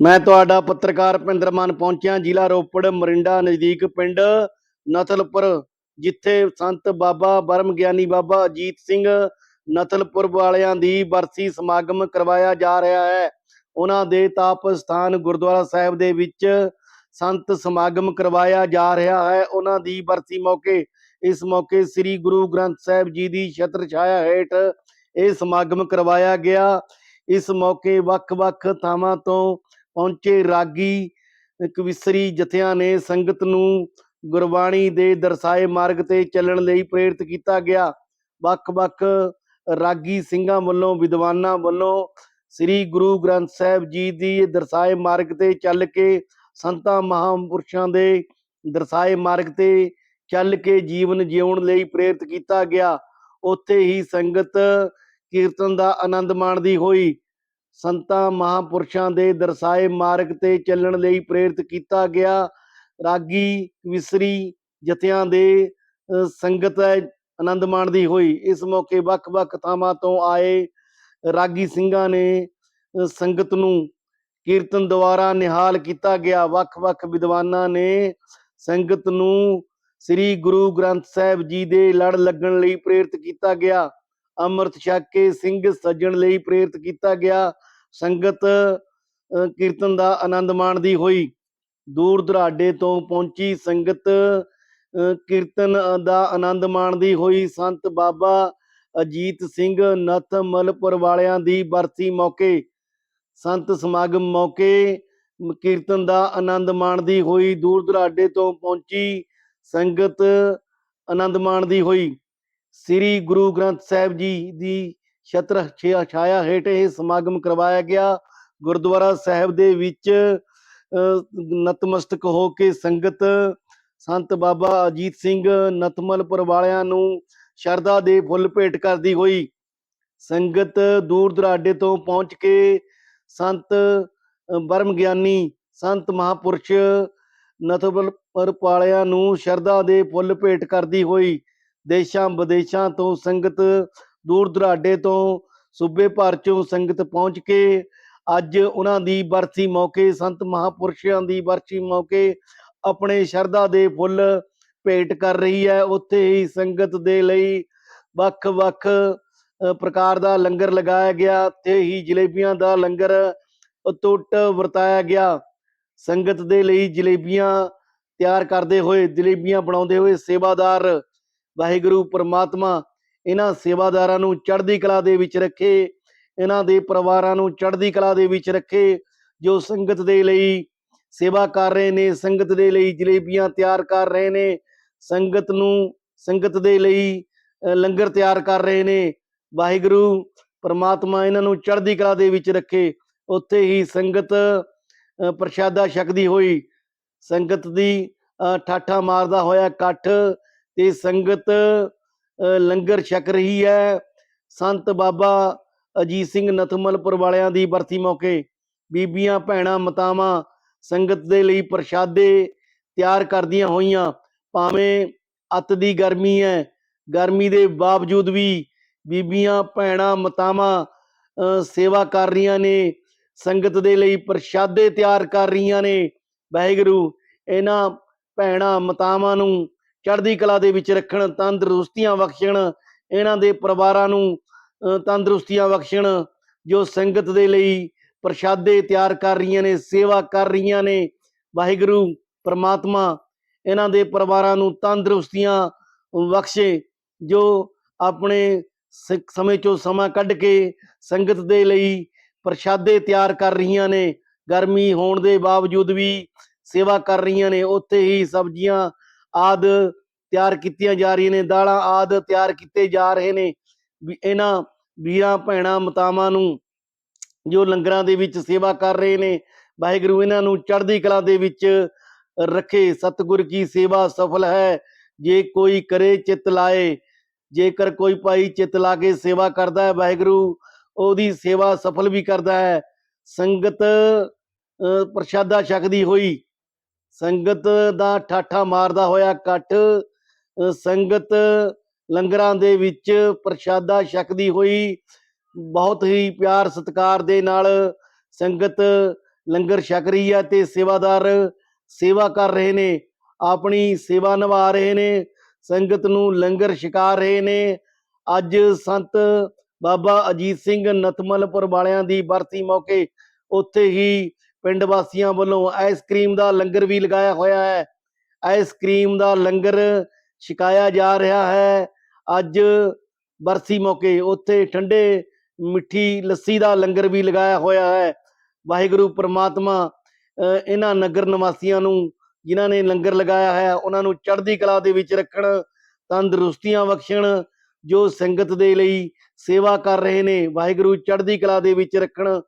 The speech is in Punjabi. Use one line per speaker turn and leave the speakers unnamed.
ਮੈਂ ਤੁਹਾਡਾ ਪੱਤਰਕਾਰ ਭਿੰਦਰ ਮਾਨ ਪਹੁੰਚਿਆ, ਜ਼ਿਲ੍ਹਾ ਰੋਪੜ, ਮਰਿੰਡਾ, ਨਜ਼ਦੀਕ ਪਿੰਡ ਨਥਲਪੁਰ, ਜਿੱਥੇ ਸੰਤ ਬਾਬਾ ਬਰਮ ਗਿਆਨੀ ਬਾਬਾ ਅਜੀਤ ਸਿੰਘ ਨਥਲਪੁਰ ਵਾਲਿਆਂ ਦੀ ਬਰਸੀ ਸਮਾਗਮ ਕਰਵਾਇਆ ਜਾ ਰਿਹਾ ਹੈ। ਉਹਨਾਂ ਦੇ ਤਾਪ ਸਥਾਨ ਗੁਰਦੁਆਰਾ ਸਾਹਿਬ ਦੇ ਵਿੱਚ ਸੰਤ ਸਮਾਗਮ ਕਰਵਾਇਆ ਜਾ ਰਿਹਾ ਹੈ। ਉਹਨਾਂ ਦੀ ਬਰਸੀ ਮੌਕੇ, ਇਸ ਮੌਕੇ ਸ੍ਰੀ ਗੁਰੂ ਗ੍ਰੰਥ ਸਾਹਿਬ ਜੀ ਦੀ ਛਤਰ ਛਾਇਆ ਹੇਠ ਇਹ ਸਮਾਗਮ ਕਰਵਾਇਆ ਗਿਆ। ਇਸ ਮੌਕੇ ਵੱਖ-ਵੱਖ ਥਾਵਾਂ ਤੋਂ ਪਹੁੰਚੇ ਰਾਗੀ ਕਵਿਸਰੀ ਜਥਿਆਂ ਨੇ ਸੰਗਤ ਨੂੰ ਗੁਰਬਾਣੀ ਦੇ ਦਰਸਾਏ ਮਾਰਗ ਤੇ ਚੱਲਣ ਲਈ ਪ੍ਰੇਰਿਤ ਕੀਤਾ ਗਿਆ। ਵੱਖ-ਵੱਖ ਰਾਗੀ ਸਿੰਘਾਂ ਵੱਲੋਂ, ਵਿਦਵਾਨਾਂ ਵੱਲੋਂ ਸ੍ਰੀ ਗੁਰੂ ਗ੍ਰੰਥ ਸਾਹਿਬ ਜੀ ਦੀ ਦਰਸਾਏ ਮਾਰਗ ਤੇ ਚੱਲ ਕੇ, ਸੰਤਾਂ ਮਹਾਂਪੁਰਸ਼ਾਂ ਦੇ ਦਰਸਾਏ ਮਾਰਗ ਤੇ ਚੱਲ ਕੇ ਜੀਵਨ ਜਿਉਣ ਲਈ ਪ੍ਰੇਰਿਤ ਕੀਤਾ ਗਿਆ। ਉੱਥੇ ਹੀ ਸੰਗਤ ਕੀਰਤਨ ਦਾ ਆਨੰਦ ਮਾਣਦੀ ਹੋਈ ਸੰਤਾਂ ਮਹਾਂਪੁਰਸ਼ਾਂ ਦੇ ਦਰਸਾਏ ਮਾਰਗ ਤੇ ਚੱਲਣ ਲਈ ਪ੍ਰੇਰਿਤ ਕੀਤਾ ਗਿਆ। ਰਾਗੀ ਵਿਸਰੀ ਜਥਿਆਂ ਦੇ ਸੰਗਤ ਆਨੰਦ ਮਾਣਦੀ ਹੋਈ। ਇਸ ਮੌਕੇ ਵੱਖ-ਵੱਖ ਥਾਵਾਂ ਤੋਂ ਆਏ ਰਾਗੀ ਸਿੰਘਾਂ ਨੇ ਸੰਗਤ ਨੂੰ ਕੀਰਤਨ ਦੁਆਰਾ ਨਿਹਾਲ ਕੀਤਾ ਗਿਆ। ਵੱਖ-ਵੱਖ ਵਿਦਵਾਨਾਂ ਨੇ ਸੰਗਤ ਨੂੰ ਸ੍ਰੀ ਗੁਰੂ ਗ੍ਰੰਥ ਸਾਹਿਬ ਜੀ ਦੇ ਲੜ ਲੱਗਣ ਲਈ ਪ੍ਰੇਰਿਤ ਕੀਤਾ ਗਿਆ। ਅੰਮ੍ਰਿਤ ਛਕ ਕੇ ਸਿੰਘ ਸੱਜਣ ਲਈ ਪ੍ਰੇਰਿਤ ਕੀਤਾ ਗਿਆ। ਸੰਗਤ ਕੀਰਤਨ ਦਾ ਆਨੰਦ ਮਾਣਦੀ ਹੋਈ ਦੂਰ ਦੁਰਾਡੇ ਤੋਂ ਪਹੁੰਚੀ ਸੰਗਤ ਕੀਰਤਨ ਦਾ ਆਨੰਦ ਮਾਣਦੀ ਹੋਈ ਸੰਤ ਬਾਬਾ ਅਜੀਤ ਸਿੰਘ ਨਥ ਮਲਪੁਰ ਵਾਲਿਆਂ ਦੀ ਬਰਸੀ ਮੌਕੇ, ਸੰਤ ਸਮਾਗਮ ਮੌਕੇ ਕੀਰਤਨ ਦਾ ਆਨੰਦ ਮਾਣਦੀ ਹੋਈ ਦੂਰ ਦੁਰਾਡੇ ਤੋਂ ਪਹੁੰਚੀ ਸੰਗਤ ਆਨੰਦ ਮਾਣਦੀ ਹੋਈ ਸ੍ਰੀ ਗੁਰੂ ਗ੍ਰੰਥ ਸਾਹਿਬ ਜੀ ਦੀ ਛਤਰ ਛਿਆ- ਛਾਇਆ ਹੇਠ ਇਹ ਸਮਾਗਮ ਕਰਵਾਇਆ ਗਿਆ। ਗੁਰਦੁਆਰਾ ਸਾਹਿਬ ਦੇ ਵਿੱਚ ਨਤਮਸਤਕ ਹੋ ਕੇ ਸੰਗਤ ਸੰਤ ਬਾਬਾ ਅਜੀਤ ਸਿੰਘ ਨਤਮਲਪੁਰ ਵਾਲਿਆਂ ਨੂੰ ਸ਼ਰਧਾ ਦੇ ਫੁੱਲ ਭੇਟ ਕਰਦੀ ਹੋਈ ਸੰਗਤ ਦੂਰ ਦੁਰਾਡੇ ਤੋਂ ਪਹੁੰਚ ਕੇ ਸੰਤ ਅ, ਬਰਮ ਗਿਆਨੀ ਸੰਤ ਮਹਾਪੁਰਸ਼ ਨਤਮਲਪੁਰ ਵਾਲਿਆਂ ਨੂੰ ਸ਼ਰਧਾ ਦੇ ਫੁੱਲ ਭੇਟ ਕਰਦੀ ਹੋਈ ਦੇਸ਼ਾਂ ਵਿਦੇਸ਼ਾਂ ਤੋਂ ਸੰਗਤ ਦੂਰ ਦੁਰਾਡੇ ਤੋਂ ਸੂਬੇ ਭਰ ਚੋਂ ਸੰਗਤ ਪਹੁੰਚ ਕੇ ਅੱਜ ਉਹਨਾਂ ਦੀ ਬਰਸੀ ਮੌਕੇ, ਸੰਤ ਮਹਾਪੁਰਸ਼ਾਂ ਦੀ ਬਰਸੀ ਮੌਕੇ ਆਪਣੇ ਸ਼ਰਧਾ ਦੇ ਫੁੱਲ ਭੇਟ ਕਰ ਰਹੀ ਹੈ। ਉੱਥੇ ਹੀ ਸੰਗਤ ਦੇ ਲਈ ਵੱਖ-ਵੱਖ ਪ੍ਰਕਾਰ ਦਾ ਲੰਗਰ ਲਗਾਇਆ ਗਿਆ। ਤੇ ਹੀ ਜਲੇਬੀਆਂ ਦਾ ਲੰਗਰ ਟੁੱਟ ਵਰਤਾਇਆ ਗਿਆ। ਸੰਗਤ ਦੇ ਲਈ ਜਲੇਬੀਆਂ ਤਿਆਰ ਕਰਦੇ ਹੋਏ, ਜਲੇਬੀਆਂ ਬਣਾਉਂਦੇ ਹੋਏ ਸੇਵਾਦਾਰ ਵਾਹਿਗੁਰੂ, ਪਰਮਾਤਮਾ ਇਹਨਾਂ ਸੇਵਾਦਾਰਾਂ ਨੂੰ ਚੜ੍ਹਦੀ ਕਲਾ ਦੇ ਵਿੱਚ ਰੱਖੇ, ਇਹਨਾਂ ਦੇ ਪਰਿਵਾਰਾਂ ਨੂੰ ਚੜ੍ਹਦੀ ਕਲਾ ਦੇ ਵਿੱਚ ਰੱਖੇ, ਜੋ ਸੰਗਤ ਦੇ ਲਈ ਸੇਵਾ ਕਰ ਰਹੇ ਨੇ, ਸੰਗਤ ਦੇ ਲਈ ਜਲੇਬੀਆਂ ਤਿਆਰ ਕਰ ਰਹੇ ਨੇ, ਸੰਗਤ ਨੂੰ, ਸੰਗਤ ਦੇ ਲਈ ਲੰਗਰ ਤਿਆਰ ਕਰ ਰਹੇ ਨੇ। ਵਾਹਿਗੁਰੂ, ਪਰਮਾਤਮਾ ਇਹਨਾਂ ਨੂੰ ਚੜ੍ਹਦੀ ਕਲਾ ਦੇ ਵਿੱਚ ਰੱਖੇ। ਉੱਥੇ ਹੀ ਸੰਗਤ ਪ੍ਰਸ਼ਾਦਾ ਛਕਦੀ ਹੋਈ, ਸੰਗਤ ਦੀ ਠਾਠਾ ਮਾਰਦਾ ਹੋਇਆ ਇਕੱਠ ਤੇ ਸੰਗਤ ਲੰਗਰ ਛਕ ਰਹੀ ਹੈ। ਸੰਤ ਬਾਬਾ ਅਜੀਤ ਸਿੰਘ ਨਥਮਲਪੁਰ ਵਾਲਿਆਂ ਦੀ ਬਰਸੀ ਮੌਕੇ ਬੀਬੀਆਂ, ਭੈਣਾਂ, ਮਤਾਵਾਂ ਸੰਗਤ ਦੇ ਲਈ ਪ੍ਰਸ਼ਾਦੇ ਤਿਆਰ ਕਰਦੀਆਂ ਹੋਈਆਂ। ਭਾਵੇਂ ਅੱਤ ਦੀ ਗਰਮੀ ਹੈ, ਗਰਮੀ ਦੇ ਬਾਵਜੂਦ ਵੀ ਬੀਬੀਆਂ, ਭੈਣਾਂ, ਮਤਾਵਾਂ ਸੇਵਾ ਕਰ ਰਹੀਆਂ ਨੇ, ਸੰਗਤ ਦੇ ਲਈ ਪ੍ਰਸ਼ਾਦੇ ਤਿਆਰ ਕਰ ਰਹੀਆਂ ਨੇ। ਵਾਹਿਗੁਰੂ, ਇਹਨਾਂ ਭੈਣਾਂ, ਮਤਾਵਾਂ ਨੂੰ ਚੜ੍ਹਦੀ ਕਲਾ ਦੇ ਵਿੱਚ ਰੱਖਣ, ਤੰਦਰੁਸਤੀਆਂ ਬਖਸ਼ਣ, ਇਹਨਾਂ ਦੇ ਪਰਿਵਾਰਾਂ ਨੂੰ ਤੰਦਰੁਸਤੀਆਂ ਬਖਸ਼ਣ, ਜੋ ਸੰਗਤ ਦੇ ਲਈ ਪ੍ਰਸ਼ਾਦੇ ਤਿਆਰ ਕਰ ਰਹੀਆਂ ਨੇ, ਸੇਵਾ ਕਰ ਰਹੀਆਂ ਨੇ, ਵਾਹਿਗੁਰੂ, ਪ੍ਰਮਾਤਮਾ ਇਹਨਾਂ ਦੇ ਪਰਿਵਾਰਾਂ ਨੂੰ ਤੰਦਰੁਸਤੀਆਂ ਬਖਸ਼ੇ, ਜੋ ਆਪਣੇ ਸ- ਸਮੇਂ ਚੋਂ ਸਮਾਂ ਕੱਢ ਕੇ ਸੰਗਤ ਦੇ ਲਈ ਪ੍ਰਸ਼ਾਦੇ ਤਿਆਰ ਕਰ ਰਹੀਆਂ ਨੇ, ਗਰਮੀ ਹੋਣ ਦੇ ਬਾਵਜੂਦ ਵੀ ਸੇਵਾ ਕਰ ਰਹੀਆਂ ਨੇ, ਉੱਥੇ ਹੀ ਸਬਜ਼ੀਆਂ ਆਦ ਤਿਆਰ ਕੀਤੀਆਂ ਜਾ ਰਹੀਆਂ ਨੇ, ਦਾਲਾਂ ਆਦ ਤਿਆਰ ਕੀਤੇ ਜਾ ਰਹੇ ਨੇ। ਇਹਨਾਂ ਵੀਰਾਂ, ਭੈਣਾਂ, ਮਤਾਵਾਂ ਨੂੰ ਜੋ ਲੰਗਰਾਂ ਦੇ ਵਿੱਚ ਸੇਵਾ ਕਰ ਰਹੇ ਨੇ, ਵਾਹਿਗੁਰੂ ਇਹਨਾਂ ਨੂੰ ਚੜ੍ਹਦੀ ਕਲਾ ਦੇ ਵਿੱਚ ਰੱਖੇ। ਸਤਿਗੁਰ ਕੀ ਸੇਵਾ ਸਫਲ ਹੈ, ਜੇ ਕੋਈ ਕਰੇ ਚਿਤ ਲਾਏ, ਜੇਕਰ ਕੋਈ ਭਾਈ ਚਿਤ ਲਾ ਕੇ ਸੇਵਾ ਕਰਦਾ ਹੈ, ਵਾਹਿਗੁਰੂ ਉਹਦੀ ਸੇਵਾ ਸਫਲ ਵੀ ਕਰਦਾ ਹੈ। ਸੰਗਤ ਪ੍ਰਸ਼ਾਦਾ ਛਕਦੀ ਹੋਈ, ਸੰਗਤ ਦਾ ਠਾਠਾ ਮਾਰਦਾ ਹੋਇਆ ਇਕੱਠ ਸੰਗਤ ਲੰਗਰਾਂ ਦੇ ਵਿੱਚ ਪ੍ਰਸ਼ਾਦਾ ਛਕਦੀ ਹੋਈ ਬਹੁਤ ਹੀ ਪਿਆਰ ਸਤਿਕਾਰ ਦੇ ਨਾਲ ਸੰਗਤ ਲੰਗਰ ਛਕ ਰਹੀ ਹੈ ਤੇ ਸੇਵਾਦਾਰ ਸੇਵਾ ਕਰ ਰਹੇ ਨੇ, ਆਪਣੀ ਸੇਵਾ ਨਿਭਾ ਰਹੇ ਨੇ, ਸੰਗਤ ਨੂੰ ਲੰਗਰ ਛਕਾ ਰਹੇ ਨੇ। ਅੱਜ ਸੰਤ ਬਾਬਾ ਅਜੀਤ ਸਿੰਘ ਨਤਮਲਪੁਰ ਵਾਲਿਆਂ ਦੀ ਬਰਸੀ ਮੌਕੇ ਉੱਥੇ ਹੀ ਪਿੰਡ ਵਾਸੀਆਂ ਵੱਲੋਂ ਆਈਸਕ੍ਰੀਮ ਦਾ ਲੰਗਰ ਵੀ ਲਗਾਇਆ ਹੋਇਆ ਹੈ। ਆਈਸਕ੍ਰੀਮ ਦਾ ਲੰਗਰ ਛਕਾਇਆ ਜਾ ਰਿਹਾ ਹੈ। ਅੱਜ ਬਰਸੀ ਮੌਕੇ ਉੱਥੇ ਠੰਡੇ ਮਿੱਠੀ ਲੱਸੀ ਦਾ ਲੰਗਰ ਵੀ ਲਗਾਇਆ ਹੋਇਆ ਹੈ। ਵਾਹਿਗੁਰੂ ਪ੍ਰਮਾਤਮਾ ਇਹਨਾਂ ਨਗਰ ਨਿਵਾਸੀਆਂ ਨੂੰ ਜਿਨ੍ਹਾਂ ਨੇ ਲੰਗਰ ਲਗਾਇਆ ਹੈ, ਉਹਨਾਂ ਨੂੰ ਚੜ੍ਹਦੀ ਕਲਾ ਦੇ ਵਿੱਚ ਰੱਖਣ, ਤੰਦਰੁਸਤੀਆਂ ਬਖਸ਼ਣ, ਜੋ ਸੰਗਤ ਦੇ ਲਈ ਸੇਵਾ ਕਰ ਰਹੇ ਨੇ, ਵਾਹਿਗੁਰੂ ਚੜ੍ਹਦੀ ਕਲਾ ਦੇ ਵਿੱਚ ਰੱਖਣ